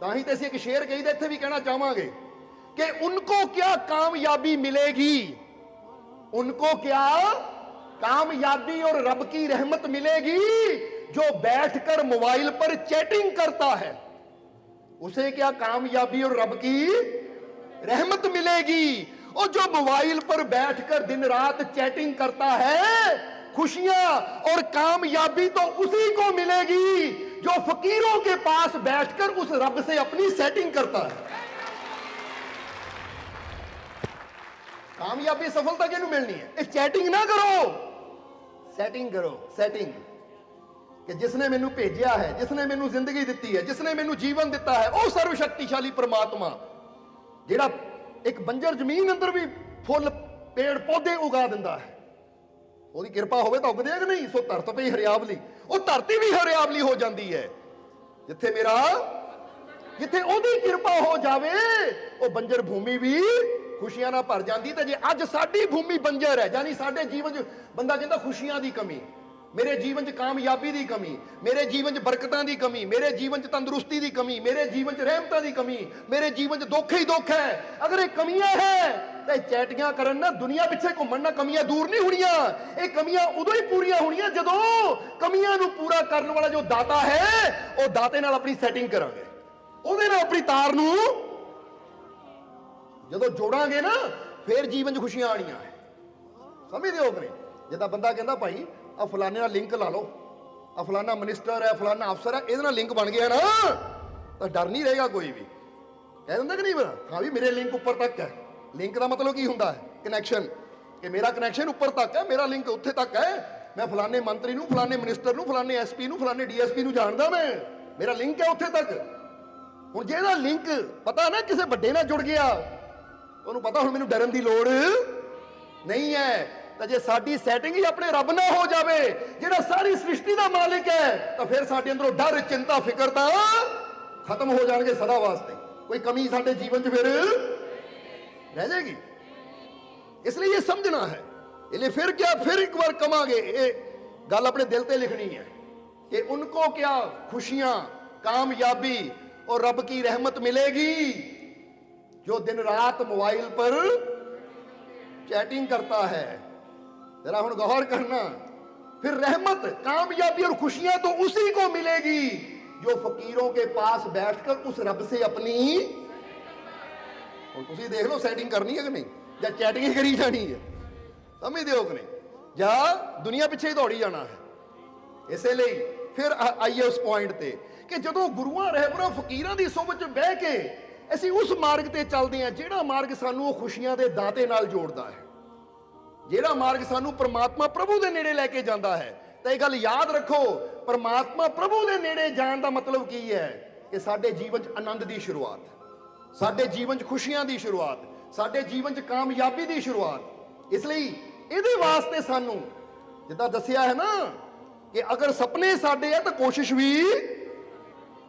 ਤਾਂ ਹੀ ایک شیر کہی ਸ਼ੇਰ ਕਹੀਦਾ، ਇੱਥੇ ਵੀ ਕਹਿਣਾ کہ ان کو کیا کامیابی ملے گی ان کو کیا کامیابی اور رب کی رحمت ملے گی جو بیٹھ کر موبائل پر چیٹنگ کرتا ہے اسے کیا کامیابی اور رب کی رحمت ملے گی اور جو موبائل پر بیٹھ کر دن رات چیٹنگ کرتا ہے خوشیاں اور کامیابی تو اسی کو ملے گی जो फकीरों के पास बैठकर उस रब से अपनी सेटिंग करता है ਕਾਮਯਾਬੀ ਸਫਲਤਾ ਕਿਹਨੂੰ ਮਿਲਣੀ ਹੈ ਇਹ ਚੈਟਿੰਗ ਨਾ ਕਰੋ ਸੈਟਿੰਗ ਕਰੋ ਸੈਟਿੰਗ ਕਿ ਜਿਸ ਨੇ ਮੈਨੂੰ ਭੇਜਿਆ ਹੈ ਜਿਸ ਨੇ ਮੈਨੂੰ ਜ਼ਿੰਦਗੀ ਦਿੱਤੀ ਹੈ ਜਿਸ ਨੇ ਮੈਨੂੰ ਜੀਵਨ ਦਿੱਤਾ ਹੈ ਉਹ ਸਰਵ ਸ਼ਕਤੀਸ਼ਾਲੀ ਪ੍ਰਮਾਤਮਾ ਜਿਹੜਾ ਇੱਕ ਬੰਜਰ ਜ਼ਮੀਨ ਅੰਦਰ ਵੀ ਫੁੱਲ ਪੇੜ ਪੌਦੇ ਉਗਾ ਦਿੰਦਾ ਹੈ ਉਹਦੀ ਕਿਰਪਾ ਹੋਵੇ ਤਾਂ ਉਗਦੇ ਆ ਕਿ ਨਹੀਂ? ਸੋ ਧਰਤ ਪਈ ਹਰਿਆਵਲੀ। ਉਹ ਧਰਤੀ ਵੀ ਹਰਿਆਵਲੀ ਹੋ ਜਾਂਦੀ ਹੈ। ਜਿੱਥੇ ਮੇਰਾ, ਜਿੱਥੇ ਉਹਦੀ ਕਿਰਪਾ ਹੋ ਜਾਵੇ, ਉਹ ਬੰਜਰ ਭੂਮੀ ਵੀ ਖੁਸ਼ੀਆਂ ਨਾਲ ਭਰ ਜਾਂਦੀ ਤੇ ਜੇ ਅੱਜ ਸਾਡੀ ਭੂਮੀ ਬੰਜਰ ਹੈ, ਯਾਨੀ ਸਾਡੇ ਜੀਵਨ 'ਚ ਬੰਦਾ ਕਹਿੰਦਾ ਖੁਸ਼ੀਆਂ ਦੀ ਕਮੀ, ਮੇਰੇ ਜੀਵਨ 'ਚ ਕਾਮਯਾਬੀ ਦੀ ਕਮੀ, ਮੇਰੇ ਜੀਵਨ 'ਚ ਬਰਕਤਾਂ ਦੀ ਕਮੀ, ਮੇਰੇ ਜੀਵਨ 'ਚ ਤੰਦਰੁਸਤੀ ਦੀ ਕਮੀ, ਮੇਰੇ ਜੀਵਨ 'ਚ ਰਹਿਮਤਾਂ ਦੀ ਕਮੀ, ਮੇਰੇ ਜੀਵਨ 'ਚ ਦੁੱਖ ਹੀ ਦੁੱਖ ਹੈ। ਅਗਰ ਇਹ ਕਮੀਆਂ ਹੈ ਤੇ ਚੈਟੀਆਂ ਕਰਨ ਨਾ ਦੁਨੀਆ ਪਿੱਛੇ ਘੁੰਮਣ ਨਾਲ ਕਮੀਆਂ ਦੂਰ ਨਹੀਂ ਹੋਣੀਆਂ। ਇਹ ਕਮੀਆਂ ਉਦੋਂ ਹੀ ਪੂਰੀਆਂ ਹੋਣੀਆਂ ਜਦੋਂ ਕਮੀਆਂ ਨੂੰ ਪੂਰਾ ਕਰਨ ਵਾਲਾ ਜੋ ਦਾਤਾ ਹੈ, ਉਹ ਦਾਤੇ ਨਾਲ ਆਪਣੀ ਸੈਟਿੰਗ ਕਰਾਂਗੇ। ਉਹਦੇ ਨਾਲ ਆਪਣੀ ਤਾਰ ਨੂੰ ਜਦੋਂ ਜੋੜਾਂਗੇ ਨਾ, ਫਿਰ ਜੀਵਨ 'ਚ ਖੁਸ਼ੀਆਂ ਆਣੀਆਂ ਸਮਝਦੇ ਹੋ ਕਿ ਜਿੱਦਾਂ ਬੰਦਾ ਕਹਿੰਦਾ ਭਾਈ ਆ ਫਲਾਣੇ ਨਾਲ ਲਿੰਕ ਲਾ ਲਓ। ਆ ਫਲਾਣਾ ਮਿਨਿਸਟਰ ਹੈ, ਫਲਾਣਾ ਅਫਸਰ ਹੈ, ਇਹਦੇ ਨਾਲ ਲਿੰਕ ਬਣ ਗਿਆ ਨਾ, ਤਾਂ ਡਰ ਨਹੀਂ ਰਹੇਗਾ ਕੋਈ ਵੀ। ਕਹਿ ਦਿੰਦਾ ਕਿ ਨਹੀਂ ਬਣਾ ਹਾਂ ਵੀ ਮੇਰੇ ਲਿੰਕ ਉੱਪਰ ਤੱਕ ਹੈ। ਲਿੰਕ ਦਾ ਮਤਲਬ ਕੀ ਹੁੰਦਾ ਹੈ? ਕਨੈਕਸ਼ਨ ਕਿ ਮੇਰਾ ਕਨੈਕਸ਼ਨ ਉੱਪਰ ਤੱਕ ਹੈ, ਮੇਰਾ ਲਿੰਕ ਉੱਥੇ ਤੱਕ ਹੈ। ਮੈਂ ਫਲਾਣੇ ਮੰਤਰੀ ਨੂੰ, ਫਲਾਣੇ ਮਿਨਿਸਟਰ ਨੂੰ, ਫਲਾਣੇ ਐਸਪੀ ਨੂੰ, ਫਲਾਣੇ ਡੀਐਸਪੀ ਨੂੰ ਜਾਣਦਾ ਮੈਂ। ਮੇਰਾ ਲਿੰਕ ਹੈ ਉੱਥੇ ਤੱਕ। ਹੁਣ ਜੇ ਲਿੰਕ ਪਤਾ ਨਾ ਕਿਸੇ ਵੱਡੇ ਨਾਲ ਜੁੜ ਗਿਆ, ਉਹਨੂੰ ਪਤਾ ਹੁਣ ਮੈਨੂੰ ਡਰਨ ਦੀ ਲੋੜ ਨਹੀਂ ਹੈ। ਤਾਂ ਜੇ ਸਾਡੀ ਸੈਟਿੰਗ ਹੀ ਆਪਣੇ ਰੱਬ ਨਾਲ ਹੋ ਜਾਵੇ, ਜਿਹੜਾ ਸਾਰੀ ਸ੍ਰਿਸ਼ਟੀ ਦਾ ਮਾਲਿਕ ਹੈ, ਤਾਂ ਫਿਰ ਸਾਡੇ ਅੰਦਰੋਂ ਡਰ, ਚਿੰਤਾ, ਫਿਕਰ ਤਾਂ ਖਤਮ ਹੋ ਜਾਣਗੇ ਸਦਾ ਵਾਸਤੇ। ਕੋਈ ਕਮੀ ਸਾਡੇ ਜੀਵਨ 'ਚ ਫਿਰ? رہ جائے گی۔ اس لیے یہ سمجھنا ہے۔ لیے پھر کیا؟ پھر ایک بار کما گے۔ یہ گل اپنے دل تے لکھنی ہے کہ ان کو کیا خوشیاں، کامیابی اور رب کی رحمت ملے گی جو دن رات موبائل پر چیٹنگ کرتا ہے۔ ذرا ہن غور کرنا۔ پھر رحمت، کامیابی اور خوشیاں تو اسی کو ملے گی جو فقیروں کے پاس بیٹھ کر اس رب سے اپنی ਹੁਣ ਤੁਸੀਂ ਦੇਖ ਲਓ ਸੈਟਿੰਗ ਕਰਨੀ ਹੈ ਕਿ ਨਹੀਂ? ਜਾਂ ਚੈਟਿੰਗ ਹੀ ਕਰੀ ਜਾਣੀ ਹੈ। ਸਮਝਦੇ ਹੋ ਕਿ ਨਹੀਂ? ਜਾਂ ਦੁਨੀਆ ਪਿੱਛੇ ਹੀ ਦੌੜੀ ਜਾਣਾ ਹੈ। ਇਸੇ ਲਈ ਫਿਰ ਆਈਏ ਉਸ ਪੁਆਇੰਟ ਤੇ ਕਿ ਜਦੋਂ ਗੁਰੂਆਂ ਰਹਿਬਰਾਂ ਫਕੀਰਾਂ ਦੀ ਸੋਭਤ ਚ ਬਹਿ ਕੇ ਅਸੀਂ ਉਸ ਮਾਰਗ ਤੇ ਚੱਲਦੇ ਹਾਂ, ਜਿਹੜਾ ਮਾਰਗ ਸਾਨੂੰ ਉਹ ਖੁਸ਼ੀਆਂ ਦੇ ਦਾਤੇ ਨਾਲ ਜੋੜਦਾ ਹੈ। ਜਿਹੜਾ ਮਾਰਗ ਸਾਨੂੰ ਪ੍ਰਮਾਤਮਾ ਪ੍ਰਭੂ ਦੇ ਨੇੜੇ ਲੈ ਕੇ ਜਾਂਦਾ ਹੈ, ਤਾਂ ਇਹ ਗੱਲ ਯਾਦ ਰੱਖੋ, ਪ੍ਰਮਾਤਮਾ ਪ੍ਰਭੂ ਦੇ ਨੇੜੇ ਜਾਣ ਦਾ ਮਤਲਬ ਕੀ ਹੈ? ਕਿ ਸਾਡੇ ਜੀਵਨ 'ਚ ਆਨੰਦ ਦੀ ਸ਼ੁਰੂਆਤ। ਸਾਡੇ ਜੀਵਨ 'ਚ ਖੁਸ਼ੀਆਂ ਦੀ ਸ਼ੁਰੂਆਤ, ਸਾਡੇ ਜੀਵਨ 'ਚ ਕਾਮਯਾਬੀ ਦੀ ਸ਼ੁਰੂਆਤ। ਇਸ ਲਈ ਇਹਦੇ ਵਾਸਤੇ ਸਾਨੂੰ ਜਿੱਦਾਂ ਦੱਸਿਆ ਹੈ ਨਾ ਕਿ ਅਗਰ ਸੁਪਨੇ ਸਾਡੇ ਆ ਤਾਂ ਕੋਸ਼ਿਸ਼ ਵੀ,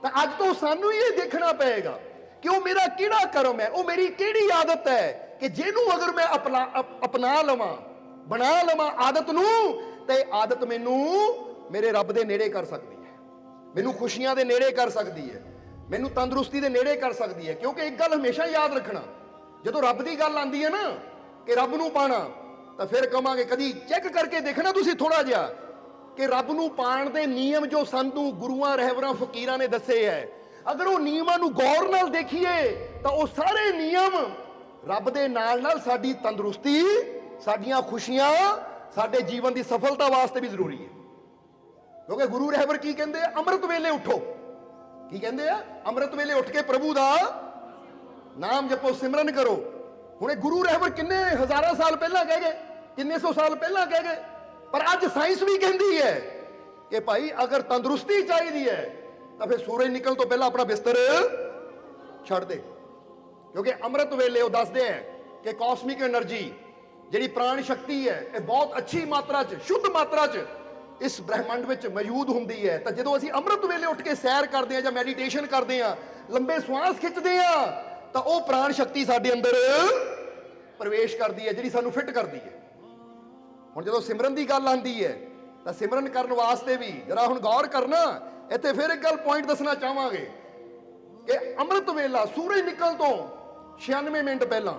ਤਾਂ ਅੱਜ ਤੋਂ ਸਾਨੂੰ ਹੀ ਇਹ ਦੇਖਣਾ ਪਏਗਾ ਕਿ ਉਹ ਮੇਰਾ ਕਿਹੜਾ ਕਰਮ ਹੈ, ਉਹ ਮੇਰੀ ਕਿਹੜੀ ਆਦਤ ਹੈ ਕਿ ਜਿਹਨੂੰ ਅਗਰ ਮੈਂ ਅਪਣਾ, ਅਪ- ਅਪਣਾ ਲਵਾਂ, ਬਣਾ ਲਵਾਂ ਆਦਤ ਨੂੰ, ਤੇ ਇਹ ਆਦਤ ਮੈਨੂੰ ਮੇਰੇ ਰੱਬ ਦੇ ਨੇੜੇ ਕਰ ਸਕਦੀ ਹੈ। ਮੈਨੂੰ ਖੁਸ਼ੀਆਂ ਦੇ ਨੇੜੇ ਕਰ ਸਕਦੀ ਹੈ। ਮੈਨੂੰ ਤੰਦਰੁਸਤੀ ਦੇ ਨੇੜੇ ਕਰ ਸਕਦੀ ਹੈ, ਕਿਉਂਕਿ ਇੱਕ ਗੱਲ ਹਮੇਸ਼ਾ ਯਾਦ ਰੱਖਣਾ। ਜਦੋਂ ਰੱਬ ਦੀ ਗੱਲ ਆਂਦੀ ਹੈ ਨਾ, ਕਿ ਰੱਬ ਨੂੰ ਪਾਣਾ, ਤਾਂ ਫਿਰ ਕਵਾਂਗੇ, ਕਦੀ ਚੈੱਕ ਕਰਕੇ ਦੇਖਣਾ ਤੁਸੀਂ ਥੋੜਾ ਜਿਹਾ, ਕਿ ਰੱਬ ਨੂੰ ਪਾਣ ਦੇ ਨਿਯਮ ਜੋ ਸਾਨੂੰ ਗੁਰੂਆਂ, ਰਹਿਬਰਾਂ, ਫਕੀਰਾਂ ਨੇ ਦੱਸੇ ਹੈ। ਅਗਰ ਉਹ ਨਿਯਮਾਂ ਨੂੰ ਗੌਰ ਨਾਲ ਦੇਖੀਏ, ਤਾਂ ਉਹ ਸਾਰੇ ਨਿਯਮ ਰੱਬ ਦੇ ਨਾਲ ਨਾਲ ਸਾਡੀ ਤੰਦਰੁਸਤੀ, ਸਾਡੀਆਂ ਖੁਸ਼ੀਆਂ, ਸਾਡੇ ਜੀਵਨ ਦੀ ਸਫਲਤਾ ਵਾਸਤੇ ਵੀ ਜ਼ਰੂਰੀ ਹੈ। ਕਿਉਂਕਿ ਗੁਰੂ, ਰਹਿਬਰ ਕੀ ਕਹਿੰਦੇ ਆ? ਅੰਮ੍ਰਿਤ ਵੇਲੇ ਉਠੋ। ਕੀ ਕਹਿੰਦੇ ਆ? ਅੰਮ੍ਰਿਤ ਵੇਲੇ ਉੱਠ ਕੇ ਪ੍ਰਭੂ ਦਾ ਨਾਮ ਜਪੋ, ਸਿਮਰਨ ਕਰੋ। ਹੁਣ ਇਹ ਗੁਰੂ ਰਹਿਬਰ ਕਿੰਨੇ ਹਜ਼ਾਰਾਂ ਸਾਲ ਪਹਿਲਾਂ ਕਹਿ ਗਏ, ਕਿੰਨੇ ਸੌ ਸਾਲ ਪਹਿਲਾਂ ਕਹਿ ਗਏ, ਪਰ ਅੱਜ ਸਾਇੰਸ ਵੀ ਕਹਿੰਦੀ ਹੈ ਕਿ ਭਾਈ ਅਗਰ ਤੰਦਰੁਸਤੀ ਚਾਹੀਦੀ ਹੈ, ਤਾਂ ਫਿਰ ਸੂਰਜ ਨਿਕਲਣ ਤੋਂ ਪਹਿਲਾਂ ਆਪਣਾ ਬਿਸਤਰ ਛੱਡ ਦੇ। ਕਿਉਂਕਿ ਅੰਮ੍ਰਿਤ ਵੇਲੇ ਉਹ ਦੱਸਦੇ ਆ ਕਿ ਕੌਸਮਿਕ એનર્ਜੀ ਜਿਹੜੀ ਪ੍ਰਾਣ ਸ਼ਕਤੀ ਹੈ, ਇਹ ਬਹੁਤ ਅੱਛੀ ਮਾਤਰਾ 'ਚ, ਸ਼ੁੱਧ ਮਾਤਰਾ 'ਚ ਇਸ ਬ੍ਰਹਿਮੰਡ ਵਿੱਚ ਮੌਜੂਦ ਹੁੰਦੀ ਹੈ। ਤਾਂ ਜਦੋਂ ਅਸੀਂ ਅੰਮ੍ਰਿਤ ਵੇਲੇ ਉੱਠ ਕੇ ਸੈਰ ਕਰਦੇ ਆ ਜਾਂ ਮੈਡੀਟੇਸ਼ਨ ਕਰਦੇ ਆ ਲੰਬੇ ਸਵਾਸ ਖਿੱਚਦੇ ਆ ਤਾਂ ਉਹ ਪ੍ਰਾਣ ਸ਼ਕਤੀ ਸਾਡੇ ਅੰਦਰ ਪ੍ਰਵੇਸ਼ ਕਰਦੀ ਹੈ, ਜਿਹੜੀ ਸਾਨੂੰ ਫਿੱਟ ਕਰਦੀ ਹੈ। ਹੁਣ ਜਦੋਂ ਸਿਮਰਨ ਦੀ ਗੱਲ ਆਂਦੀ ਹੈ, ਤਾਂ ਸਿਮਰਨ ਕਰਨ ਵਾਸਤੇ ਵੀ ਜਰਾ ਹੁਣ ਗੌਰ ਕਰਨਾ, ਇੱਥੇ ਫਿਰ ਇੱਕ ਗੱਲ ਪੁਆਇੰਟ ਦੱਸਣਾ ਚਾਹਾਂਗੇ ਕਿ ਅੰਮ੍ਰਿਤ ਵੇਲਾ ਸੂਰਜ ਨਿਕਲ ਤੋਂ 96 ਮਿੰਟ ਪਹਿਲਾਂ,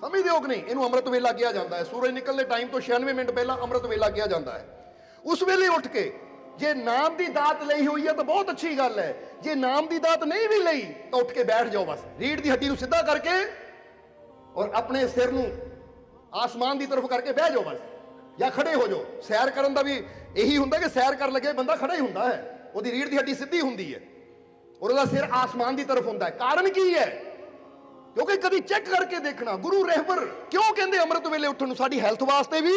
ਸਮਝਦੇ ਹੋ ਕਿ ਨਹੀਂ? ਇਹਨੂੰ ਅੰਮ੍ਰਿਤ ਵੇਲਾ ਕਿਹਾ ਜਾਂਦਾ ਹੈ। ਸੂਰਜ ਨਿਕਲਣ ਦੇ ਟਾਈਮ ਤੋਂ 96 ਮਿੰਟ ਪਹਿਲਾਂ ਅੰਮ੍ਰਿਤ ਵੇਲਾ ਕਿਹਾ ਜਾਂਦਾ ਹੈ। ਉਸ ਵੇਲੇ ਉੱਠ ਕੇ, ਜੇ ਨਾਮ ਦੀ ਦਾਤ ਲਈ ਹੋਈ ਹੈ ਤਾਂ ਬਹੁਤ ਅੱਛੀ ਗੱਲ ਹੈ, ਜੇ ਨਾਮ ਦੀ ਦਾਤ ਨਹੀਂ ਵੀ ਲਈ ਤਾਂ ਉੱਠ ਕੇ ਬੈਠ ਜਾਓ ਬਸ। ਰੀੜ ਦੀ ਹੱਡੀ ਨੂੰ ਸਿੱਧਾ ਕਰਕੇ ਔਰ ਆਪਣੇ ਸਿਰ ਨੂੰ ਆਸਮਾਨ ਦੀ ਤਰਫ ਕਰਕੇ ਬਹਿ ਜਾਓ ਬਸ। ਜਾਂ ਖੜੇ ਹੋ ਜਾਓ। ਸੈਰ ਕਰਨ ਦਾ ਵੀ ਇਹੀ ਹੁੰਦਾ ਕਿ ਸੈਰ ਕਰਨ ਲੱਗੇ ਬੰਦਾ ਖੜਾ ਹੀ ਹੁੰਦਾ ਹੈ। ਉਹਦੀ ਰੀੜ ਦੀ ਹੱਡੀ ਸਿੱਧੀ ਹੁੰਦੀ ਹੈ। ਔਰ ਉਹਦਾ ਸਿਰ ਆਸਮਾਨ ਦੀ ਤਰਫ ਹੁੰਦਾ ਹੈ। ਕਾਰਨ ਕੀ ਹੈ? ਕਿਉਂਕਿ ਕਦੀ ਚੈੱਕ ਕਰਕੇ ਦੇਖਣਾ। ਗੁਰੂ ਰਹਿਬਰ ਕਿਉਂ ਕਹਿੰਦੇ ਅੰਮ੍ਰਿਤ ਵੇਲੇ ਉੱਠਣ ਨੂੰ? ਸਾਡੀ ਹੈਲਥ ਵਾਸਤੇ ਵੀ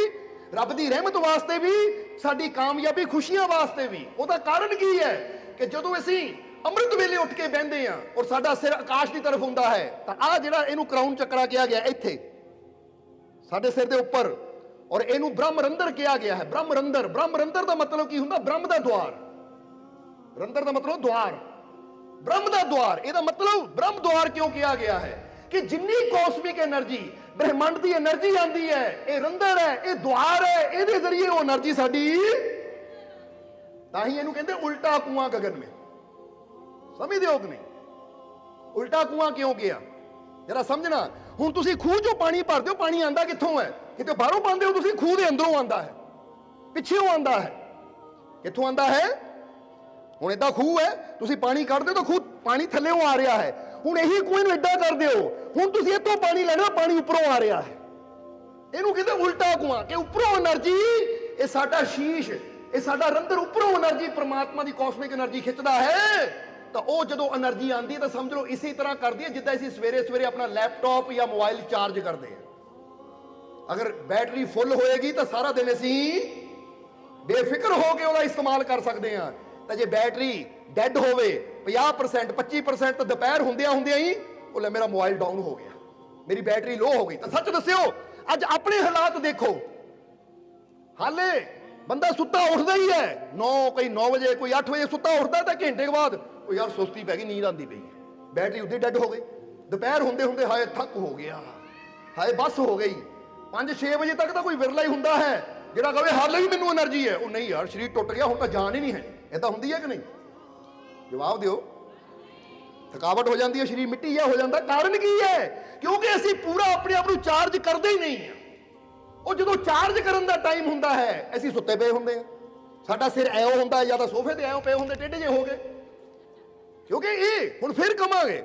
ਰੱਬ ਦੀ ਰਹਿਮਤ ਵਾਸਤੇ ਵੀ, ਸਾਡੀ ਕਾਮਯਾਬੀ ਖੁਸ਼ੀਆਂ ਵਾਸਤੇ ਵੀ। ਉਹਦਾ ਕਾਰਨ ਕੀ ਹੈ ਕਿ ਜਦੋਂ ਅਸੀਂ ਅੰਮ੍ਰਿਤ ਵੇਲੇ ਉੱਠ ਕੇ ਬਹਿੰਦੇ ਆ ਔਰ ਸਾਡਾ ਸਿਰ ਆਕਾਸ਼ ਦੀ ਤਰਫ ਹੁੰਦਾ ਹੈ, ਤਾਂ ਆ ਜਿਹੜਾ ਇਹਨੂੰ ਕਰਾਊਨ ਚੱਕਰਾ ਕਿਹਾ ਗਿਆ ਇੱਥੇ, ਸਾਡੇ ਸਿਰ ਦੇ ਉੱਪਰ, ਔਰ ਇਹਨੂੰ ਬ੍ਰਹਮ ਰੰਦਰ ਕਿਹਾ ਗਿਆ ਹੈ। ਬ੍ਰਹਮ ਰੰਦਰ ਬ੍ਰਹਮ ਰੰਦਰ ਦਾ ਮਤਲਬ ਕੀ ਹੁੰਦਾ? ਬ੍ਰਹਮ ਦਾ ਦੁਆਰ। ਰੰਦਰ ਦਾ ਮਤਲਬ ਦੁਆਰ। ਬ੍ਰਹਮ ਦਾ ਦੁਆਰ, ਇਹਦਾ ਮਤਲਬ ਬ੍ਰਹਮ ਦੁਆਰ ਕਿਉਂ ਕਿਹਾ ਗਿਆ ਹੈ? ਕਿ ਜਿੰਨੀ ਕੌਸਮਿਕ એનર્ਜੀ ਬ੍ਰਹਿਮੰਡ ਦੀ એનર્ਜੀ ਆਂਦੀ ਹੈ, ਇਹ ਰੰਦਰ ਹੈ, ਇਹ ਦੁਆਰ ਹੈ, ਇਹਦੇ ਜ਼ਰੀਏ ਉਹ એનર્ਜੀ ਸਾਡੀ ਤਾਂ ਹੀ ਇਹਨੂੰ ਕਹਿੰਦੇ ਉਲਟਾ ਕੂਆਂ ਗगन ਮੇ। ਸਮਝਦੇ ਹੋ ਕਿ ਨਹੀਂ? ਉਲਟਾ ਕੂਆਂ ਕਿਉਂ ਗਿਆ? ਜਰਾ ਸਮਝਣਾ। ਹੁਣ ਤੁਸੀਂ ਖੂਹ 'ਚੋਂ ਪਾਣੀ ਭਰਦੇ ਹੋ, ਪਾਣੀ ਆਂਦਾ ਕਿੱਥੋਂ ਹੈ? ਕਿਤੇ ਬਾਹਰੋਂ ਪਾਉਂਦੇ ਹੋ, ਤੁਸੀਂ ਖੂਹ ਦੇ ਅੰਦਰੋਂ ਆਂਦਾ ਹੈ। ਪਿੱਛੇੋਂ ਆਂਦਾ ਹੈ। ਕਿੱਥੋਂ ਆਂਦਾ ਹੈ? ਹੁਣ ਇਦਾਂ ਖੂਹ ਹੈ, ਤੁਸੀਂ ਪਾਣੀ ਕੱਢਦੇ ਤਾਂ ਖੂਹ ਪਾਣੀ ਥੱਲੇੋਂ ਆ ਰਿਹਾ ਹੈ। ਹੁਣ ਇਹੀ ਕੂਏ ਨੂੰ ਐਡਾ ਕਰਦੇ ਹੋ। ਹੁਣ ਤੁਸੀਂ ਇੱਥੋਂ ਪਾਣੀ ਲੈਣਾ ਪਾਣੀ ਉੱਪਰੋਂ ਆ ਰਿਹਾ ਹੈ। ਇਹਨੂੰ ਕਹਿੰਦੇ ਉਲਟਾ ਕੂਆ, ਕਿ ਉੱਪਰੋਂ એનર્ਜੀ, ਇਹ ਸਾਡਾ ਸ਼ੀਸ਼, ਇਹ ਸਾਡਾ ਰੰਦਰ ਉੱਪਰੋਂ એનર્ਜੀ, ਪ੍ਰਮਾਤਮਾ ਦੀ ਕੌਸਮਿਕ એનર્ਜੀ ਖਿੱਚਦਾ ਹੈ। ਤਾਂ ਉਹ ਜਦੋਂ એનર્ਜੀ ਆਂਦੀ ਤਾਂ ਸਮਝ ਲਓ, ਇਸੇ ਤਰ੍ਹਾਂ ਕਰਦੀ ਹੈ ਜਿੱਦਾਂ ਅਸੀਂ ਸਵੇਰੇ ਸਵੇਰੇ ਆਪਣਾ ਲੈਪਟਾਪ ਜਾਂ ਮੋਬਾਈਲ ਚਾਰਜ ਕਰਦੇ ਹਾਂ। ਅਗਰ ਬੈਟਰੀ ਫੁੱਲ ਹੋਏਗੀ ਤਾਂ ਸਾਰਾ ਦਿਨ ਅਸੀਂ ਬੇਫਿਕਰ ਹੋ ਕੇ ਉਹਦਾ ਇਸਤੇਮਾਲ ਕਰ ਸਕਦੇ ਹਾਂ। ਤਾਂ ਜੇ ਬੈਟਰੀ ਡੈੱਡ ਹੋਵੇ 50% 25% ਦੁਪਹਿਰ ਹੁੰਦਿਆਂ ਹੁੰਦਿਆਂ ਹੀ ਉਹ ਲੈ ਮੇਰਾ ਮੋਬਾਈਲ ਡਾਊਨ ਹੋ ਗਿਆ। ਮੇਰੀ ਬੈਟਰੀ ਲੋ ਹੋ ਗਈ। ਤਾਂ ਸੱਚ ਦੱਸਿਓ, ਅੱਜ ਆਪਣੇ ਹਾਲਾਤ ਦੇਖੋ। ਹਾਲੇ ਬੰਦਾ ਸੁੱਤਾ ਉੱਠਦਾ ਹੀ ਹੈ। 9 ਕਈ 9 ਵਜੇ, ਕੋਈ 8 ਵਜੇ ਸੁੱਤਾ ਉੱਠਦਾ ਤਾਂ ਘੰਟੇ ਬਾਅਦ ਉਹ ਯਾਰ ਸੁਸਤੀ ਪੈ ਗਈ, ਨੀਂਦ ਆਂਦੀ ਪਈ ਬੈਟਰੀ ਉੱਤੇ ਡੈੱਡ ਹੋ ਗਈ। ਦੁਪਹਿਰ ਹੁੰਦੇ ਹੁੰਦੇ ਹਾਏ ਥੱਕ ਹੋ ਗਿਆ। ਹਾਏ ਬਸ ਹੋ ਗਈ। 5-6 ਵਜੇ ਤੱਕ ਤਾਂ ਕੋਈ ਵਿਰਲਾ ਹੀ ਹੁੰਦਾ ਹੈ। ਜਿਹੜਾ ਕਹੇ, ਹਾਲੇ ਵੀ ਮੈਨੂੰ એનર્ਜੀ ਹੈ। ਉਹ ਨਹੀਂ ਯਾਰ, ਸਰੀਰ ਟੁੱਟ ਗਿਆ, ਹੁਣ ਤਾਂ ਜਾਨ ਹੀ ਨਹੀਂ ਹੈ। ਇਹ ਤਾਂ ਹੁੰਦੀ ਹੈ ਕਿ ਨਹੀਂ? ਜਵਾਬ ਦਿਓ। ਥਕਾਵਟ ਹੋ ਜਾਂਦੀ ਹੈ, ਸਰੀਰ ਮਿੱਟੀ ਜਿਹਾ ਹੋ ਜਾਂਦਾ। ਕਾਰਨ ਕੀ ਹੈ? ਕਿਉਂਕਿ ਅਸੀਂ ਪੂਰਾ ਆਪਣੇ ਆਪ ਨੂੰ ਚਾਰਜ ਕਰਦੇ ਹੀ ਨਹੀਂ ਉਹ ਜਦੋਂ ਚਾਰਜ ਕਰਨ ਦਾ ਟਾਈਮ ਹੁੰਦਾ ਹੈ, ਅਸੀਂ ਸੁੱਤੇ ਪਏ ਹੁੰਦੇ ਹਾਂ। ਸਾਡਾ ਸਿਰ ਐਓ ਹੁੰਦਾ ਹੈ, ਜਾਂ ਤਾਂ ਸੋਫੇ ਤੇ ਐਓ ਪਏ ਹੁੰਦੇ ਟੇਢੇ ਜੇ ਹੋ ਗਏ। ਕਿਉਂਕਿ ਇਹ ਹੁਣ ਫਿਰ ਕਮਾਂਗੇ।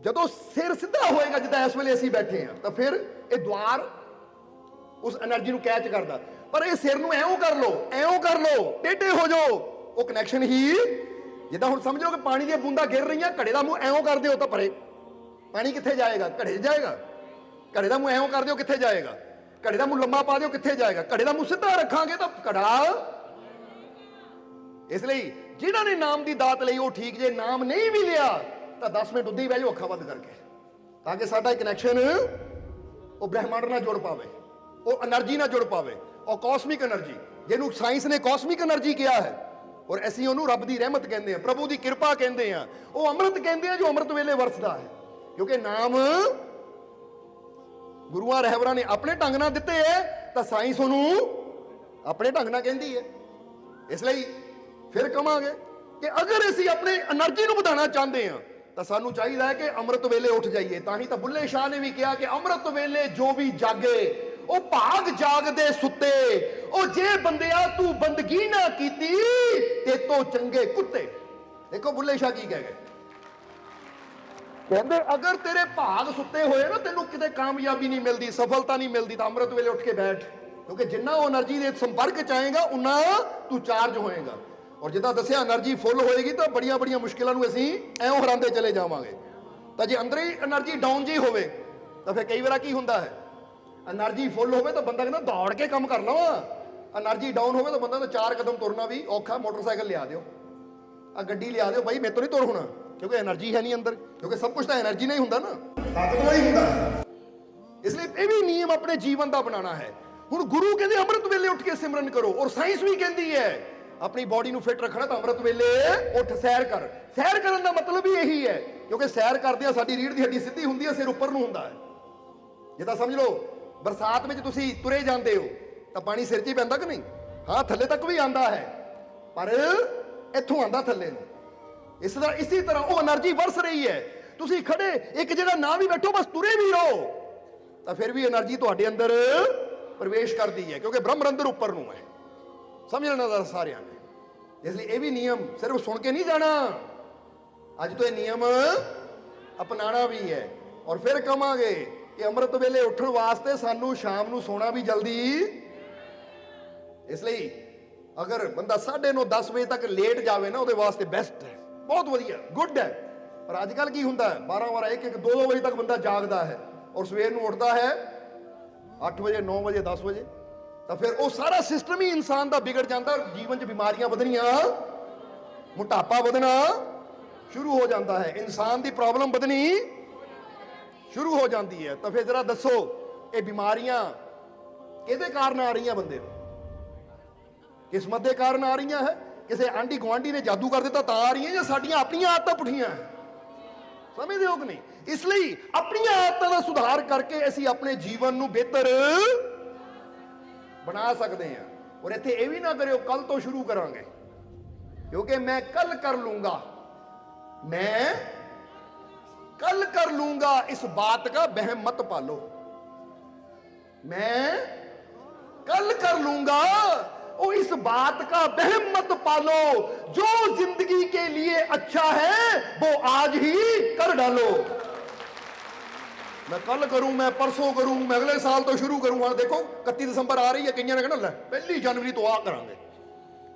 ਜਦੋਂ ਸਿਰ ਸਿੱਧਾ ਹੋਏਗਾ, ਜਿੱਦਾਂ ਇਸ ਵੇਲੇ ਅਸੀਂ ਬੈਠੇ ਹਾਂ, ਤਾਂ ਫਿਰ ਇਹ ਦੁਆਰ ਉਸ એનર્ਜੀ ਨੂੰ ਕੈਚ ਕਰਦਾ। ਪਰ ਇਹ ਸਿਰ ਨੂੰ ਐਉਂ ਕਰ ਲਓ ਐਉਂ ਕਰ ਲਓ ਟੇਢੇ ਹੋ ਜਾਓ। ਉਹ ਕਨੈਕਸ਼ਨ ਹੀ ਜਿੱਦਾਂ ਹੁਣ ਸਮਝੋ ਕਿ ਪਾਣੀ ਦੀਆਂ ਬੂੰਦਾਂ ਗਿਰ ਰਹੀਆਂ, ਘੜੇ ਦਾ ਮੂੰਹ ਐਂ ਕਰਦੇ ਹੋ ਤਾਂ ਪਰੇ। ਪਾਣੀ ਕਿੱਥੇ ਜਾਏਗਾ? ਘੜੇ ਜਾਏਗਾ। ਘੜੇ ਦਾ ਮੂੰਹ ਐਂ ਕਰਦੇ ਹੋ ਕਿੱਥੇ ਜਾਏਗਾ? ਘੜੇ ਦਾ ਮੂੰਹ ਲੰਮਾ ਪਾ ਦਿਓ, ਕਿੱਥੇ ਜਾਏਗਾ? ਘੜੇ ਦਾ ਮੂੰਹ ਸਿੱਧਾ ਰੱਖਾਂਗੇ ਤਾਂ ਘੜਾ। ਇਸ ਲਈ ਜਿਨ੍ਹਾਂ ਨੇ ਨਾਮ ਦੀ ਦਾਤ ਲਈ ਉਹ ਠੀਕ, ਜੇ ਨਾਮ ਨਹੀਂ ਵੀ ਲਿਆ, ਤਾਂ 10 ਮਿੰਟ ਉੱਦੀ ਬਹਿ ਜਾਓ, ਅੱਖਾਂ ਬੰਦ ਕਰਕੇ। ਤਾਂ ਕਿ ਸਾਡਾ ਕਨੈਕਸ਼ਨ ਉਹ ਬ੍ਰਹਿਮੰਡ ਨਾਲ ਜੁੜ ਪਾਵੇ, ਉਹ એનર્ਜੀ ਨਾਲ ਜੁੜ ਪਾਵੇ। ਉਹ ਕਾਸਮਿਕ એનર્ਜੀ ਜਿਹਨੂੰ ਸਾਇੰਸ ਨੇ ਕੌਸਮਿਕ એનર્ਜੀ ਕਿਹਾ ਹੈ। ਔਰ ਅਸੀਂ ਉਹਨੂੰ ਰੱਬ ਦੀ ਰਹਿਮਤ ਕਹਿੰਦੇ ਆ ਪ੍ਰਭੂ ਦੀ ਕਿਰਪਾ ਕਹਿੰਦੇ ਆ ਉਹ ਅੰਮ੍ਰਿਤ ਕਹਿੰਦੇ ਆ ਜੋ ਅੰਮ੍ਰਿਤ ਵੇਲੇ ਵਰਸਦਾ ਹੈ। ਕਿਉਂਕਿ ਨਾਮ ਗੁਰੂਆਂ ਰਹਿਬਰਾਂ ਨੇ ਆਪਣੇ ਢੰਗ ਨਾਲ ਦਿੱਤੇ ਹੈ, ਤਾਂ ਸਾਇੰਸ ਉਹਨੂੰ ਆਪਣੇ ਢੰਗ ਨਾਲ ਕਹਿੰਦੀ ਹੈ। ਇਸ ਲਈ ਫਿਰ ਕਵਾਂਗੇ ਕਿ ਅਗਰ ਅਸੀਂ ਆਪਣੇ એનર્ਜੀ ਨੂੰ ਵਧਾਉਣਾ ਚਾਹੁੰਦੇ ਆ ਤਾਂ ਸਾਨੂੰ ਚਾਹੀਦਾ ਹੈ ਕਿ ਅੰਮ੍ਰਿਤ ਵੇਲੇ ਉੱਠ ਜਾਈਏ। ਤਾਂ ਹੀ ਤਾਂ ਬੁੱਲੇ ਸ਼ਾਹ ਨੇ ਵੀ ਕਿਹਾ ਕਿ ਅੰਮ੍ਰਿਤ ਵੇਲੇ ਜੋ ਵੀ ਜਾਗੇ ਉਹ ਭਾਗ ਜਾਗਦੇ ਸੁੱਤੇ। ਉਹ ਜੇ ਬੰਦਿਆ ਤੂੰ ਬੰਦਗੀ ਨਾ ਕੀਤੀ, ਤੇ ਤੋ ਚੰਗੇ ਕੁੱਤੇ। ਦੇਖੋ ਬੁੱਲੇ ਸ਼ਾਹ ਕੀ ਕਹਿ ਗਏ। ਕਹਿੰਦੇ, ਅਗਰ ਤੇਰੇ ਭਾਗ ਸੁੱਤੇ ਹੋਏ ਨਾ, ਤੈਨੂੰ ਕਿਤੇ ਕਾਮਯਾਬੀ ਨਹੀਂ ਮਿਲਦੀ, ਸਫਲਤਾ ਨਹੀਂ ਮਿਲਦੀ, ਤਾਂ ਅੰਮ੍ਰਿਤ ਵੇਲੇ ਉੱਠ ਕੇ ਬੈਠ। ਕਿਉਂਕਿ ਜਿੰਨਾ ਉਹ એનર્ਜੀ ਦੇ ਸੰਪਰਕ ਚ ਆਏਗਾ, ਉਨਾ ਤੂੰ ਚਾਰਜ ਹੋਏਗਾ। ਔਰ ਜਿੱਦਾਂ ਦੱਸਿਆ, એનર્ਜੀ ਫੁੱਲ ਹੋਏਗੀ, ਤਾਂ ਬੜੀਆਂ ਬੜੀਆਂ ਮੁਸ਼ਕਿਲਾਂ ਨੂੰ ਅਸੀਂ ਐਉਂ ਹਰਾਉਂਦੇ ਚਲੇ ਜਾਵਾਂਗੇ। ਤਾਂ ਜੇ ਅੰਦਰ ਹੀ એનર્ਜੀ ਡਾਊਨ ਜੀ ਹੋਵੇ, ਤਾਂ ਫਿਰ ਕਈ ਵਾਰ ਕੀ ਹੁੰਦਾ ਹੈ? ਐਨਰਜੀ ਫੁੱਲ ਹੋਵੇ ਤਾਂ ਬੰਦਾ ਕਹਿੰਦਾ ਦੌੜ ਕੇ ਕੰਮ ਕਰ ਲਵਾਂ। ਐਨਰਜੀ ਡਾਊਨ ਹੋਵੇ ਤਾਂ ਬੰਦਾ ਤਾਂ ਚਾਰ ਕਦਮ ਤੁਰਨਾ ਵੀ ਔਖਾ, ਮੋਟਰਸਾਈਕਲ ਲਿਆ ਦਿਓ। ਆ ਗੱਡੀ ਲਿਆ ਦਿਓ, ਬਾਈ ਮੇਰੇ ਤੋਂ ਨਹੀਂ ਤੁਰ ਹੋਣਾ, ਕਿਉਂਕਿ એનર્ਜੀ ਹੈ ਨਹੀਂ ਅੰਦਰ, ਕਿਉਂਕਿ ਸਭ ਕੁਝ ਤਾਂ એનર્ਜੀ ਨਹੀਂ ਹੁੰਦਾ ਨਾ। ਤਾਕਤ ਨਾਲ ਹੁੰਦਾ। ਇਸ ਲਈ ਇਹ ਵੀ ਨਿਯਮ ਆਪਣੇ ਜੀਵਨ ਦਾ ਬਣਾਉਣਾ ਹੈ। ਹੁਣ ਗੁਰੂ ਕਹਿੰਦੇ ਅੰਮ੍ਰਿਤ ਵੇਲੇ ਉੱਠ ਕੇ ਸਿਮਰਨ ਕਰੋ, ਔਰ ਸਾਇੰਸ ਵੀ ਕਹਿੰਦੀ ਹੈ, ਆਪਣੀ ਬਾਡੀ ਨੂੰ ਫਿਟ ਰੱਖਣਾ ਤਾਂ ਅੰਮ੍ਰਿਤ ਵੇਲੇ ਉੱਠ, ਸੈਰ ਕਰ। ਸੈਰ ਕਰਨ ਦਾ ਮਤਲਬ ਵੀ ਇਹੀ ਹੈ, ਕਿਉਂਕਿ ਸੈਰ ਕਰਦੇ ਆ, ਸਾਡੀ ਰੀੜ ਦੀ ਹੱਡੀ ਸਿੱਧੀ ਹੁੰਦੀ ਹੈ, ਸਿਰ ਉੱਪਰ ਨੂੰ ਹੁੰਦਾ ਹੈ। ਇਹ ਤਾਂ ਸਮਝ ਲਓ ਬਰਸਾਤ ਵਿੱਚ ਤੁਸੀਂ ਤੁਰੇ ਜਾਂਦੇ ਹੋ, ਤਾਂ ਪਾਣੀ ਸਿਰ 'ਚ ਹੀ ਪੈਂਦਾ ਕਿ ਨਹੀਂ? ਹਾਂ, ਥੱਲੇ ਤੱਕ ਵੀ ਆਂਦਾ ਹੈ, ਪਰ ਇੱਥੋਂ ਆਂਦਾ ਥੱਲੇ ਨੂੰ। ਇਸ ਤਰ੍ਹਾਂ, ਇਸੇ ਤਰ੍ਹਾਂ ਉਹ એનર્ਜੀ ਵਰਸ ਰਹੀ ਹੈ। ਤੁਸੀਂ ਖੜੇ, ਇੱਕ ਜਿਹੜਾ ਨਾ ਵੀ ਬੈਠੋ, ਬਸ ਤੁਰੇ ਵੀ ਰਹੋ। ਤਾਂ ਫਿਰ ਵੀ એનર્ਜੀ ਤੁਹਾਡੇ ਅੰਦਰ ਪ੍ਰਵੇਸ਼ ਕਰਦੀ ਹੈ, ਕਿਉਂਕਿ ਬ੍ਰਹਮ ਅੰਦਰ ਉੱਪਰ ਨੂੰ ਹੈ। ਸਮਝਣਾ ਦਾ ਸਾਰਿਆਂ ਨੇ। ਇਸ ਲਈ ਇਹ ਵੀ ਨਿਯਮ ਸਿਰਫ ਸੁਣ ਕੇ ਨਹੀਂ ਜਾਣਾ। ਅੱਜ ਤੋਂ ਇਹ ਨਿਯਮ ਅਪਣਾਣਾ ਵੀ ਹੈ, ਔਰ ਫਿਰ ਕਵਾਂਗੇ ਕਿ ਅੰਮ੍ਰਿਤ ਵੇਲੇ ਉੱਠਣ ਵਾਸਤੇ ਸਾਨੂੰ ਸ਼ਾਮ ਨੂੰ ਸੋਣਾ ਵੀ ਜਲਦੀ। ਇਸ ਲਈ ਅਗਰ ਬੰਦਾ 9:30 10 ਵਜੇ ਤੱਕ ਲੇਟ ਜਾਵੇ ਨਾ, ਉਹਦੇ ਵਾਸਤੇ ਬੈਸਟ ਹੈ। ਬਹੁਤ ਵਧੀਆ ਗੁੱਡ ਹੈ। ਪਰ ਅੱਜ ਕੱਲ ਕੀ ਹੁੰਦਾ ਹੈ? 12 12 1 1 2 2 ਵਜੇ ਤੱਕ ਬੰਦਾ ਜਾਗਦਾ ਹੈ ਔਰ ਸਵੇਰ ਨੂੰ ਉੱਠਦਾ ਹੈ 8 ਵਜੇ 9 ਵਜੇ 10 ਵਜੇ। ਤਾਂ ਫਿਰ ਉਹ ਸਾਰਾ ਸਿਸਟਮ ਹੀ ਇਨਸਾਨ ਦਾ ਵਿਗੜ ਜਾਂਦਾ, ਜੀਵਨ 'ਚ ਬਿਮਾਰੀਆਂ ਵਧਣੀਆਂ, ਮੋਟਾਪਾ ਵਧਣਾ ਸ਼ੁਰੂ ਹੋ ਜਾਂਦਾ ਹੈ। ਇਨਸਾਨ ਦੀ ਪ੍ਰੋਬਲਮ ਵਧਣੀ ਸ਼ੁਰੂ ਹੋ ਜਾਂਦੀ ਹੈ, ਤਾਂ ਫਿਰ ਜਰਾ ਦੱਸੋ, ਇਹ ਬਿਮਾਰੀਆਂ ਕਿਹਦੇ ਕਾਰਨ ਆ ਰਹੀਆਂ ਬੰਦੇ ਨੂੰ? ਕਿਸਮਤ ਦੇ ਕਾਰਨ ਆ ਰਹੀਆਂ ਹੈ? ਕਿਸੇ ਆਂਢੀ ਗੁਆਂਢੀ ਨੇ ਜਾਦੂ ਕਰ ਦਿੱਤਾ ਤਾਂ ਆ ਰਹੀਆਂ ਜਾਂ ਸਾਡੀਆਂ ਆਪਣੀਆਂ ਆਦਤਾਂ ਪੁੱਠੀਆਂ ਹੈ? ਸਮਝਦੇ ਹੋ ਕਿ ਨਹੀਂ? ਇਸ ਲਈ ਆਪਣੀਆਂ ਆਦਤਾਂ ਦਾ ਸੁਧਾਰ ਕਰਕੇ ਅਸੀਂ ਆਪਣੇ ਜੀਵਨ ਨੂੰ ਬਿਹਤਰ ਬਣਾ ਸਕਦੇ ਹਾਂ। ਔਰ ਇੱਥੇ ਇਹ ਵੀ ਨਾ ਕਰਿਓ ਕੱਲ ਤੋਂ ਸ਼ੁਰੂ ਕਰਾਂਗੇ। ਕਿਉਂਕਿ ਮੈਂ ਕੱਲ ਕਰ ਲੂੰਗਾ। ਮੈਂ کل کر لوں گا، اس بات کا بہم مت پالو۔ میں کل کر لوں گا اور اس بات کا بہم مت پالو۔ جو زندگی کے لیے اچھا ہے، وہ آج ہی کر ڈالو۔ میں کل کروں، میں پرسوں کروں، میں اگلے سال تو شروع کروں۔ ہاں دیکھو کتی دسمبر آ رہی ہے کئی نے کہنا، لے، پہلی جنوری تو آ کریں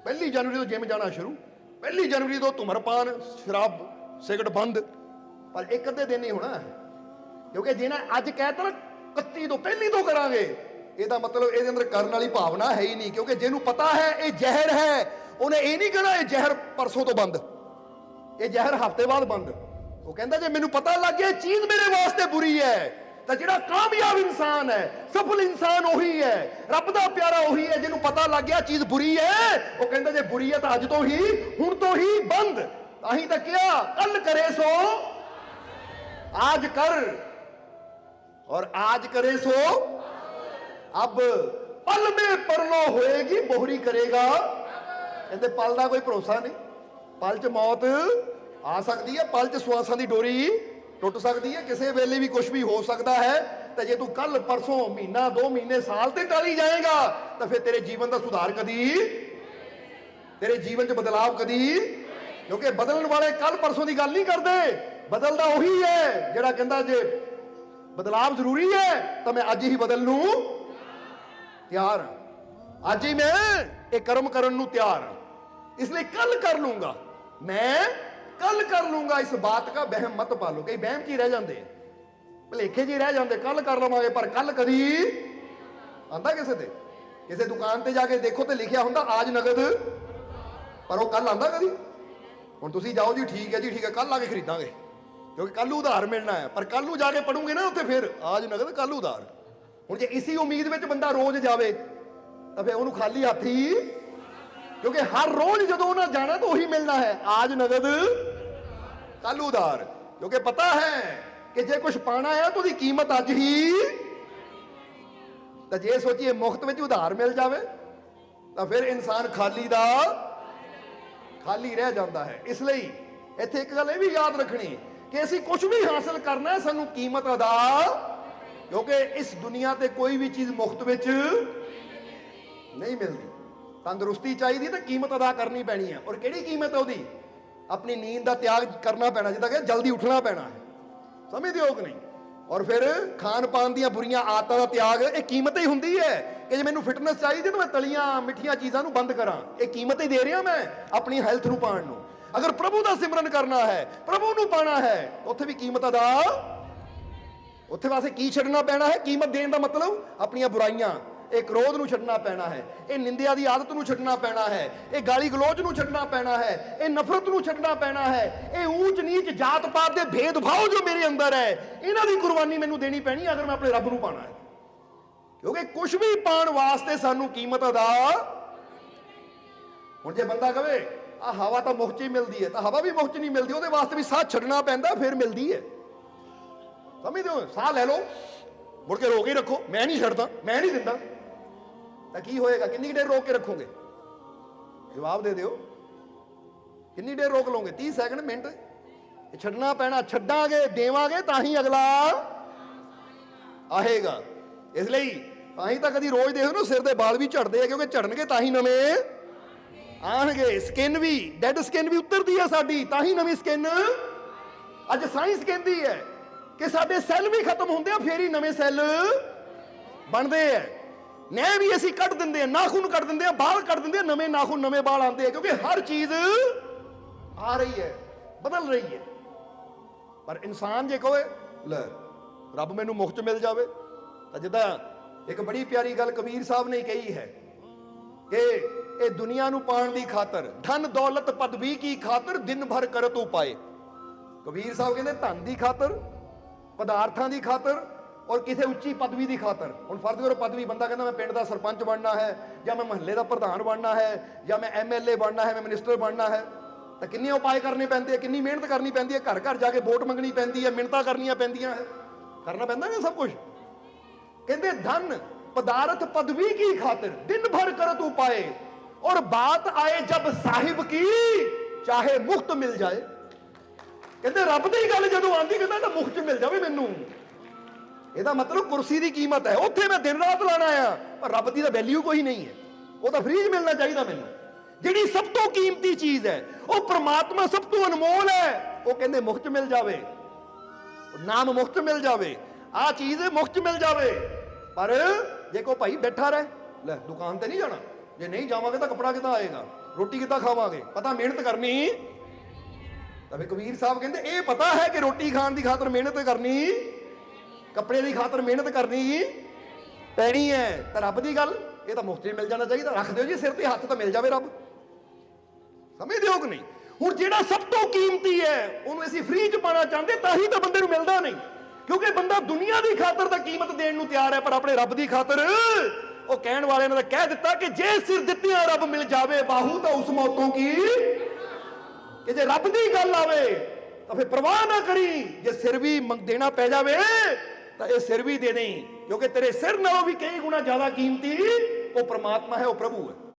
پہلی جنوری تو جیم جانا شروع۔ پہلی جنوری تو تمہر پان شراب سگریٹ بند۔ ਪਰ ਇੱਕ ਅੱਧੇ ਦਿਨ ਹੀ ਹੋਣਾ ਕਿਉਂਕਿ ਜਿਹਨਾਂ ਅੱਜ ਕਹਿਤਾ ਨਾ 31 ਤੋਂ ਪਹਿਲੀ ਤੋਂ ਕਰਾਂਗੇ, ਇਹਦਾ ਮਤਲਬ ਇਹਦੇ ਅੰਦਰ ਕਰਨ ਵਾਲੀ ਭਾਵਨਾ ਹੈ ਹੀ ਨਹੀਂ, ਕਿਉਂਕਿ ਜਿਹਨੂੰ ਪਤਾ ਹੈ, ਇਹ ਜ਼ਹਿਰ ਹੈ। ਉਹਨੇ ਇਹ ਨਹੀਂ ਕਹਿਣਾ, ਇਹ ਜ਼ਹਿਰ ਪਰਸੋਂ ਤੋਂ ਬੰਦ। ਇਹ ਜ਼ਹਿਰ ਹਫ਼ਤੇ ਬਾਅਦ ਬੰਦ। ਉਹ ਕਹਿੰਦਾ, ਜੇ ਮੈਨੂੰ ਪਤਾ ਲੱਗ ਗਿਆ ਚੀਜ਼ ਮੇਰੇ ਵਾਸਤੇ ਬੁਰੀ ਹੈ, ਤਾਂ ਜਿਹੜਾ ਕਾਮਯਾਬ ਇਨਸਾਨ ਹੈ, ਸਫਲ ਇਨਸਾਨ ਉਹੀ ਹੈ, ਰੱਬ ਦਾ ਪਿਆਰਾ ਉਹੀ ਹੈ, ਜਿਹਨੂੰ ਪਤਾ ਲੱਗ ਗਿਆ, ਚੀਜ਼ ਬੁਰੀ ਹੈ। ਉਹ ਕਹਿੰਦਾ, ਜੇ ਬੁਰੀ ਹੈ ਤਾਂ ਅੱਜ ਤੋਂ ਹੀ, ਹੁਣ ਤੋਂ ਹੀ ਬੰਦ। ਤਾਂ ਹੀ ਤਾਂ ਕਿਹਾ ਕੱਲ ਕਰੇ ਸੋ। आज कर और आज करे सो अब पल में परलो होएगी बोहरी करेगा ਕਹਿੰਦੇ ਪਲ ਦਾ ਕੋਈ ਭਰੋਸਾ ਨਹੀਂ ਪਲ 'ਚ ਮੌਤ ਆ ਸਕਦੀ ਹੈ ਪਲ 'ਚ ਸਵਾਸਾਂ ਦੀ ਡੋਰੀ ਟੁੱਟ ਸਕਦੀ ਹੈ ਕਿਸੇ ਵੇਲੇ ਵੀ ਕੁਝ ਵੀ ਹੋ ਸਕਦਾ ਹੈ ਤੇ ਜੇ ਤੂੰ ਕੱਲ ਪਰਸੋਂ ਮਹੀਨਾ 2 ਮਹੀਨੇ ਸਾਲ ਤੇ ਟਾਲੀ ਜਾਏਗਾ ਤਾਂ ਫਿਰ ਤੇਰੇ ਜੀਵਨ ਦਾ ਸੁਧਾਰ ਕਦੀ ਤੇਰੇ ਜੀਵਨ 'ਚ ਬਦਲਾਵ ਕਦੀ ਕਿਉਂਕਿ ਬਦਲਣ ਵਾਲੇ ਕੱਲ ਪਰਸੋਂ ਦੀ ਗੱਲ ਨਹੀਂ ਕਰਦੇ ਬਦਲਦਾ ਉਹੀ ਹੈ, ਜਿਹੜਾ ਕਹਿੰਦਾ ਜੇ ਬਦਲਾਵ ਜ਼ਰੂਰੀ ਹੈ, ਤਾਂ ਮੈਂ ਅੱਜ ਹੀ ਬਦਲ ਨੂੰ ਤਿਆਰ ਹਾਂ। ਅੱਜ ਹੀ ਮੈਂ ਇਹ ਕਰਮ ਕਰਨ ਨੂੰ ਤਿਆਰ ਹਾਂ। ਇਸ ਲਈ ਕੱਲ ਕਰ ਲੂੰਗਾ। ਮੈਂ ਕੱਲ ਕਰ ਲੂੰਗਾ। ਇਸ ਬਾਤ ਦਾ ਵਹਿਮ ਮਤ ਪਾਲੋ ਕਈ ਵਹਿਮ ਕੀ ਰਹਿ ਜਾਂਦੇ ਆ। ਭਲੇਖੇ ਜੀ ਰਹਿ ਜਾਂਦੇ। ਕੱਲ ਕਰ ਲਵਾਂਗੇ, ਪਰ ਕੱਲ ਕਦੀ ਆਂਦਾ ਕਿਸੇ ਤੇ? ਕਿਸੇ ਦੁਕਾਨ ਤੇ ਜਾ ਕੇ ਦੇਖੋ ਤੇ ਲਿਖਿਆ ਹੁੰਦਾ ਆਜ ਨਗਦ। ਪਰ ਉਹ ਕੱਲ ਆਂਦਾ ਕਦੀ? ਹੁਣ ਤੁਸੀਂ ਜਾਓ ਜੀ, ਠੀਕ ਹੈ ਜੀ, ਠੀਕ ਹੈ ਕੱਲ ਆ ਕੇ ਖਰੀਦਾਂਗੇ। ਕਿਉਂਕਿ ਕੱਲ ਨੂੰ ਉਧਾਰ ਮਿਲਣਾ ਹੈ। ਪਰ ਕੱਲ ਨੂੰ ਜਾ ਕੇ ਪੜੂਗੇ ਨਾ ਉੱਥੇ ਫਿਰ। ਆਜ ਨਗਦ ਕੱਲ ਉਧਾਰ। ਹੁਣ ਜੇ ਇਸੀ ਉਮੀਦ ਵਿੱਚ ਬੰਦਾ ਰੋਜ਼ ਜਾਵੇ, ਤਾਂ ਫਿਰ ਉਹਨੂੰ ਖਾਲੀ ਹੱਥ ਹੀ ਕਿਉਂਕਿ ਹਰ ਰੋਜ਼ ਜਦੋਂ ਉਹਨਾਂ ਜਾਣਾ, ਤਾਂ ਉਹੀ ਮਿਲਣਾ ਹੈ। ਆਜ ਨਗਦ ਕੱਲ ਉਧਾਰ। ਕਿਉਂਕਿ ਪਤਾ ਹੈ ਕਿ ਜੇ ਕੁਝ ਪਾਣਾ ਹੈ, ਤਾਂ ਉਹਦੀ ਕੀਮਤ ਅੱਜ ਹੀ ਤਾਂ ਜੇ ਸੋਚੀਏ ਮੁਫਤ ਵਿੱਚ ਉਧਾਰ ਮਿਲ ਜਾਵੇ, ਤਾਂ ਫਿਰ ਇਨਸਾਨ ਖਾਲੀ ਦਾ ਖਾਲੀ ਰਹਿ ਜਾਂਦਾ ਹੈ। ਇਸ ਲਈ ਇੱਥੇ ਇੱਕ ਗੱਲ ਇਹ ਵੀ ਯਾਦ ਰੱਖਣੀ ਕਿ ਅਸੀਂ ਕੁਝ ਵੀ ਹਾਸਲ ਕਰਨਾ ਸਾਨੂੰ ਕੀਮਤ ਅਦਾ ਕਿਉਂਕਿ ਇਸ ਦੁਨੀਆ ਤੇ ਕੋਈ ਵੀ ਚੀਜ਼ ਮੁਫਤ ਵਿੱਚ ਨਹੀਂ ਮਿਲਦੀ। ਤੰਦਰੁਸਤੀ ਚਾਹੀਦੀ ਤਾਂ ਕੀਮਤ ਅਦਾ ਕਰਨੀ ਪੈਣੀ ਹੈ। ਔਰ ਕਿਹੜੀ ਕੀਮਤ ਹੈ ਉਹਦੀ? ਆਪਣੀ ਨੀਂਦ ਦਾ ਤਿਆਗ ਕਰਨਾ ਪੈਣਾ, ਜਿੱਦਾਂ ਕਿ ਜਲਦੀ ਉੱਠਣਾ ਪੈਣਾ ਹੈ। ਸਮਝਦੇ ਹੋ ਕਿ ਨਹੀਂ? ਔਰ ਫਿਰ ਖਾਣ ਪਾਣ ਦੀਆਂ ਬੁਰੀਆਂ ਆਦਤਾਂ ਦਾ ਤਿਆਗ, ਇਹ ਕੀਮਤ ਹੀ ਹੁੰਦੀ ਹੈ ਕਿ ਜੇ ਮੈਨੂੰ ਫਿਟਨੈਸ ਚਾਹੀਦੀ ਤਾਂ ਮੈਂ ਤਲੀਆਂ ਮਿੱਠੀਆਂ ਚੀਜ਼ਾਂ ਨੂੰ ਬੰਦ ਕਰਾਂ। ਇਹ ਕੀਮਤ ਹੀ ਦੇ ਰਿਹਾ ਮੈਂ ਆਪਣੀ ਹੈਲਥ ਨੂੰ ਪਾਣ ਨੂੰ। ਅਗਰ ਪ੍ਰਭੂ ਦਾ ਸਿਮਰਨ ਕਰਨਾ ਹੈ, ਪ੍ਰਭੂ ਨੂੰ ਪਾਣਾ ਹੈ ਉੱਥੇ ਵੀ ਕੀਮਤ ਅਦਾ ਉੱਥੇ ਵਾਸਤੇ ਕੀ ਛੱਡਣਾ ਪੈਣਾ ਹੈ? ਕੀਮਤ ਦੇਣ ਦਾ ਮਤਲਬ ਆਪਣੀਆਂ ਬੁਰਾਈਆਂ, ਇਹ ਕ੍ਰੋਧ ਨੂੰ ਛੱਡਣਾ ਪੈਣਾ ਹੈ, ਇਹ ਨਿੰਦਿਆ ਦੀ ਆਦਤ ਨੂੰ ਛੱਡਣਾ ਪੈਣਾ ਹੈ, ਇਹ ਗਾਲੀ ਗਲੋਚ ਨੂੰ ਛੱਡਣਾ ਪੈਣਾ ਹੈ, ਇਹ ਨਫ਼ਰਤ ਨੂੰ ਛੱਡਣਾ ਪੈਣਾ ਹੈ, ਇਹ ਊਚ ਨੀਚ ਜਾਤ ਪਾਤ ਦੇ ਭੇਦਭਾਵ ਜੋ ਮੇਰੇ ਅੰਦਰ ਹੈ, ਇਹਨਾਂ ਦੀ ਕੁਰਬਾਨੀ ਮੈਨੂੰ ਦੇਣੀ ਪੈਣੀ ਹੈ ਅਗਰ ਮੈਂ ਆਪਣੇ ਰੱਬ ਨੂੰ ਪਾਣਾ ਹੈ। ਕਿਉਂਕਿ ਕੁਝ ਵੀ ਪਾਣ ਵਾਸਤੇ ਸਾਨੂੰ ਕੀਮਤ ਅਦਾ ਹੁਣ ਜੇ ਬੰਦਾ ਕਵੇ ਆ ਹਵਾ ਤਾਂ ਮੁਫਤ 'ਚ ਹੀ ਮਿਲਦੀ ਹੈ, ਤਾਂ ਹਵਾ ਵੀ ਮੁਫਤ 'ਚ ਨਹੀਂ ਮਿਲਦੀ, ਉਹਦੇ ਵਾਸਤੇ ਵੀ ਸਾਹ ਛੱਡਣਾ ਪੈਂਦਾ, ਫਿਰ ਮਿਲਦੀ ਹੈ। ਸਮਝਦੇ ਹੋ? ਸਾਹ ਲੈ ਲਓ। ਮੁੜ ਕੇ ਰੋਕ ਹੀ ਰੱਖੋ। ਮੈਂ ਨਹੀਂ ਛੱਡਦਾ, ਮੈਂ ਨਹੀਂ ਦਿੰਦਾ। ਤਾਂ ਕੀ ਹੋਏਗਾ? ਕਿੰਨੀ ਦੇਰ ਰੋਕ ਕੇ ਰੱਖੋਗੇ? ਜਵਾਬ ਦੇ ਦਿਓ। ਕਿੰਨੀ ਦੇਰ ਰੋਕ ਲਓਗੇ? 30 ਸੈਕਿੰਡ ਮਿੰਟ। ਇਹ ਛੱਡਣਾ ਪੈਣਾ, ਛੱਡਾਂਗੇ, ਦੇਵਾਂਗੇ, ਤਾਂ ਹੀ ਅਗਲਾ ਆਏਗਾ। ਇਸ ਲਈ ਤਾਂ ਹੀ ਤਾਂ ਕਦੀ ਰੋਜ਼ ਦੇਖੋ ਨਾ, ਸਿਰ ਦੇ ਵਾਲ ਵੀ ਝੜਦੇ ਆ, ਕਿਉਂਕਿ ਝੜਨਗੇ ਤਾਂ ਹੀ ਨਵੇਂ ਆਣਗੇ ਸਕਿਨ ਵੀ ਡੈਡ ਸਕਿਨ ਵੀ ਉਤਰਦੀ ਆ ਸਾਡੀ, ਤਾਂ ਹੀ ਨਵੀਂ ਸਕਿਨ ਅੱਜ ਸਾਇੰਸ ਕਹਿੰਦੀ ਹੈ ਕਿ ਸਾਡੇ ਸੈੱਲ ਵੀ ਖਤਮ ਹੁੰਦੇ ਆ, ਫੇਰ ਹੀ ਨਵੇਂ ਸੈੱਲ ਬਣਦੇ ਆ। ਨਹਿ ਵੀ ਅਸੀਂ ਕੱਢ ਦਿੰਦੇ ਆ, ਨਾਖੂਨ ਕੱਢ ਦਿੰਦੇ ਆ, ਬਾਲ ਕੱਢ ਦਿੰਦੇ ਆ, ਨਵੇਂ ਨਾਖੂਨ, ਨਵੇਂ ਬਾਲ ਆਉਂਦੇ ਆ, ਕਿਉਂਕਿ ਹਰ ਚੀਜ਼ ਆ ਰਹੀ ਹੈ, ਬਦਲ ਰਹੀ ਹੈ। ਪਰ ਇਨਸਾਨ ਜੇ ਕਹੇ, ਲੈ, ਰੱਬ ਮੈਨੂੰ ਮੁਫਤ ਮਿਲ ਜਾਵੇ, ਤਾਂ ਜਿੱਦਾਂ ਇੱਕ ਬੜੀ ਪਿਆਰੀ ਗੱਲ ਕਬੀਰ ਸਾਹਿਬ ਨੇ ਕਹੀ ਹੈ ਕਿ ਇਹ ਦੁਨੀਆ ਨੂੰ ਪਾਣ ਦੀ ਖਾਤਰ, ਧਨ, ਦੌਲਤ, ਪਦਵੀ ਕੀ ਖਾਤਰ ਦਿਨ ਭਰ ਕਰਤ ਉਪਾਏ। ਕਬੀਰ ਸਾਹਿਬ ਕਹਿੰਦੇ, ਧਨ ਦੀ ਖਾਤਰ, ਪਦਾਰਥਾਂ ਦੀ ਖਾਤਰ ਔਰ ਕਿਸੇ ਉੱਚੀ ਪਦਵੀ ਦੀ ਖਾਤਰ। ਹੁਣ ਫਰਜ਼ ਕਰੋ ਪਦਵੀ, ਬੰਦਾ ਕਹਿੰਦਾ ਮੈਂ ਪਿੰਡ ਦਾ ਸਰਪੰਚ ਬਣਨਾ ਹੈ, ਜਾਂ ਮੈਂ ਮਹੱਲੇ ਦਾ ਪ੍ਰਧਾਨ ਬਣਨਾ ਹੈ, ਜਾਂ ਮੈਂ ਐਮਐਲਏ ਬਣਨਾ ਹੈ, ਮੈਂ ਮਿਨਿਸਟਰ ਬਣਨਾ ਹੈ, ਤਾਂ ਕਿੰਨੇ ਉਪਾਏ ਕਰਨੇ ਪੈਂਦੇ ਆ, ਕਿੰਨੀ ਮਿਹਨਤ ਕਰਨੀ ਪੈਂਦੀ ਹੈ ਘਰ ਘਰ ਜਾ ਕੇ ਵੋਟ ਮੰਗਣੀ ਪੈਂਦੀ ਹੈ ਮਿਹਨਤਾਂ ਕਰਨੀਆਂ ਪੈਂਦੀਆਂ ਹੈ ਕਰਨਾ ਪੈਂਦਾ ਨਾ ਸਭ ਕੁਝ ਕਹਿੰਦੇ, ਧਨ, ਪਦਾਰਥ, ਪਦਵੀ ਕੀ ਖਾਤਰ ਦਿਨ ਭਰ ਕਰਤ ਉਪਾਏ। और बात आए जब साहिब की चाहे मुफ्त मिल जाए ਕਹਿੰਦੇ ਰੱਬ ਦੀ ਗੱਲ ਜਦੋਂ ਆਂਦੀ ਕਹਿੰਦਾ ਤਾਂ ਮੁਫਤ ਮਿਲ ਜਾਵੇ ਮੈਨੂੰ ਇਹਦਾ ਮਤਲਬ ਕੁਰਸੀ ਦੀ ਕੀਮਤ ਹੈ ਉੱਥੇ ਮੈਂ ਦਿਨ ਰਾਤ ਲਾਣਾ ਆ ਪਰ ਰੱਬ ਦੀ ਤਾਂ ਵੈਲਿਊ ਕੋਈ ਨਹੀਂ ਹੈ ਉਹ ਤਾਂ ਫ੍ਰੀ ਮਿਲਣਾ ਚਾਹੀਦਾ ਮੈਨੂੰ ਜਿਹੜੀ ਸਭ ਤੋਂ ਕੀਮਤੀ ਚੀਜ਼ ਹੈ ਉਹ ਪ੍ਰਮਾਤਮਾ ਸਭ ਤੋਂ ਅਨਮੋਲ ਹੈ ਉਹ ਕਹਿੰਦੇ ਮੁਫਤ ਮਿਲ ਜਾਵੇ ਨਾਮ ਮੁਫਤ ਮਿਲ ਜਾਵੇ ਆ ਚੀਜ਼ ਮੁਫਤ ਮਿਲ ਜਾਵੇ ਪਰ ਜੇ ਕੋ ਭਾਈ ਬੈਠਾ ਰਹਿ ਲੈ ਦੁਕਾਨ ਤੇ ਨਹੀਂ ਜਾਣਾ ਜੇ ਨਹੀਂ ਜਾਵਾਂਗੇ ਤਾਂ ਕੱਪੜਾ ਕਿੱਦਾਂ ਆਏਗਾ? ਰੋਟੀ ਕਿੱਦਾਂ ਖਾਵਾਂਗੇ? ਪਤਾ ਮਿਹਨਤ ਕਰਨੀ। ਤਾਂ ਵੀ ਕਬੀਰ ਸਾਹਿਬ ਕਹਿੰਦੇ, ਇਹ ਪਤਾ ਹੈ ਕਿ ਰੋਟੀ ਖਾਣ ਦੀ ਖਾਤਰ ਮਿਹਨਤ ਕਰਨੀ। ਕੱਪੜੇ ਦੀ ਖਾਤਰ ਮਿਹਨਤ ਕਰਨੀ ਪੈਣੀ ਹੈ। ਤਾਂ ਰੱਬ ਦੀ ਗੱਲ, ਇਹ ਤਾਂ ਮੁਫਤ ਮਿਲ ਜਾਣਾ ਚਾਹੀਦਾ। ਰੱਖ ਦਿਓ ਜੀ, ਸਿਰ ਤੇ ਹੱਥ ਤਾਂ ਮਿਲ ਜਾਵੇ ਰੱਬ। ਸਮਝਦੇ ਹੋ ਕਿ ਨਹੀਂ? ਹੁਣ ਜਿਹੜਾ ਸਭ ਤੋਂ ਕੀਮਤੀ ਹੈ, ਉਹਨੂੰ ਅਸੀਂ ਫ੍ਰੀ ਚ ਪਾਣਾ ਚਾਹੁੰਦੇ, ਤਾਂ ਹੀ ਤਾਂ ਬੰਦੇ ਨੂੰ ਮਿਲਦਾ ਨਹੀਂ। ਕਿਉਂਕਿ ਬੰਦਾ ਦੁਨੀਆ ਦੀ ਖਾਤਰ ਤਾਂ ਕੀਮਤ ਦੇਣ ਨੂੰ ਤਿਆਰ ਹੈ, ਪਰ ਆਪਣੇ ਰੱਬ ਦੀ ਖਾਤਰ ਉਹ ਕਹਿਣ ਵਾਲਿਆਂ ਨੇ ਕਹਿ ਦਿੱਤਾ ਕਿ ਜੇ ਸਿਰ ਦਿੱਤਿਆਂ ਰੱਬ ਮਿਲ ਜਾਵੇ, ਬਾਹੂ ਤਾਂ ਉਸ ਮੌਤੋਂ ਕੀ? ਕਿ ਜੇ ਰੱਬ ਦੀ ਗੱਲ ਆਵੇ, ਤਾਂ ਫਿਰ ਪਰਵਾਹ ਨਾ ਕਰੀ। ਜੇ ਸਿਰ ਵੀ ਦੇਣਾ ਪੈ ਜਾਵੇ, ਤਾਂ ਇਹ ਸਿਰ ਵੀ ਦੇ ਦੇਈ ਕਿਉਂਕਿ ਤੇਰੇ ਸਿਰ ਨਾਲੋਂ ਵੀ ਕਈ ਗੁਣਾ ਜ਼ਿਆਦਾ ਕੀਮਤੀ ਉਹ ਪ੍ਰਮਾਤਮਾ ਹੈ, ਉਹ ਪ੍ਰਭੂ ਹੈ।